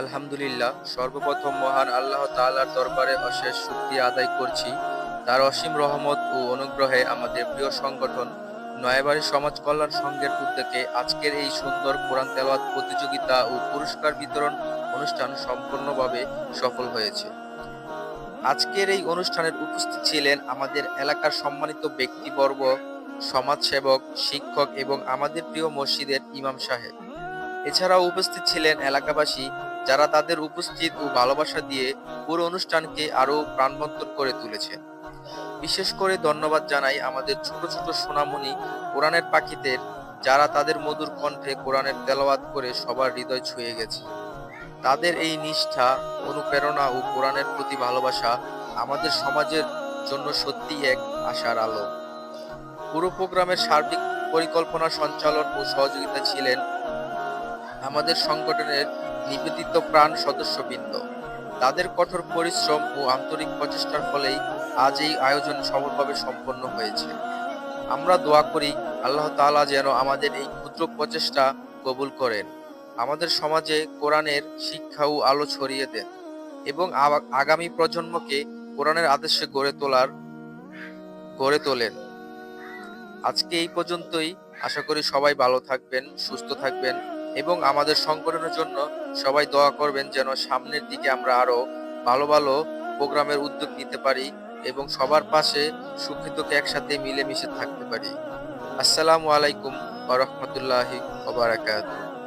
আলহামদুলিল্লাহ, সর্বপ্রথম মহান আল্লাহ তাআলার দরবারে অশেষ শুকরিয়া আদায় করছি। তার অসীম রহমত ও অনুগ্রহে আমাদের প্রিয় সংগঠন নয়াবাড়ি সমাজ কল্যাণ সংঘের উদ্যোগে আজকের এই সুন্দর কোরআন তেলাওয়াত প্রতিযোগিতা ও পুরস্কার বিতরণ অনুষ্ঠান সম্পূর্ণভাবে সফল হয়েছে। আজকের এই অনুষ্ঠানের উপস্থিত ছিলেন আমাদের এলাকার সম্মানিত ব্যক্তিবর্গ, সমাজসেবক, শিক্ষক এবং আমাদের প্রিয় মসজিদের ইমাম সাহেব। এছাড়াও উপস্থিত ছিলেন এলাকাবাসী যারা তাদের উপস্থিত ও ভালোবাসা দিয়ে পুরো অনুষ্ঠানকে আরও প্রাণবন্তর করে তুলেছেন। বিশেষ করে ধন্যবাদ জানাই আমাদের ছোট ছোট সোনামণি কোরআনের পাখিদের, যারা তাদের মধুর কণ্ঠে কোরআনের তেলাওয়াত করে সবার হৃদয় ছুঁয়ে গেছে। তাদের এই নিষ্ঠা, অনুপ্রেরণা ও কোরআনের প্রতি ভালোবাসা আমাদের সমাজের জন্য সত্যিই এক আশার আলো। পুরো প্রোগ্রামের সার্বিক পরিকল্পনা সঞ্চালন ও সহযোগিতা ছিলেন আমাদের সংগঠনের নিবেদিত প্রাণ সদস্যবৃন্দ। তাদের কঠোর পরিশ্রম ও আন্তরিক প্রচেষ্টার ফলেই আজ এই আয়োজন সফলভাবে সম্পন্ন হয়েছে। আমরা দোয়া করি, আল্লাহ তালা যেন আমাদের এই ক্ষুদ্র প্রচেষ্টা কবুল করেন। আমাদের সমাজে কোরআনের শিক্ষা ও আলো ছড়িয়ে দেন এবং আগামী প্রজন্মকে কোরআনের আদেশে গড়ে তোলার, গড়ে তোলেন। আজকে এই পর্যন্তই। আশা করি সবাই ভালো থাকবেন, সুস্থ থাকবেন এবং আমাদের সংগঠনের জন্য সবাই দোয়া করবেন যেন সামনের দিকে আমরা আরও ভালো ভালো প্রোগ্রামের উদ্যোগ নিতে পারি এবং সবার পাশে সুখিতকে একসাথে মিলেমিশে থাকতে পারি। আসসালামু আলাইকুম ওয়া রাহমাতুল্লাহি ওয়া বারাকাতুহু।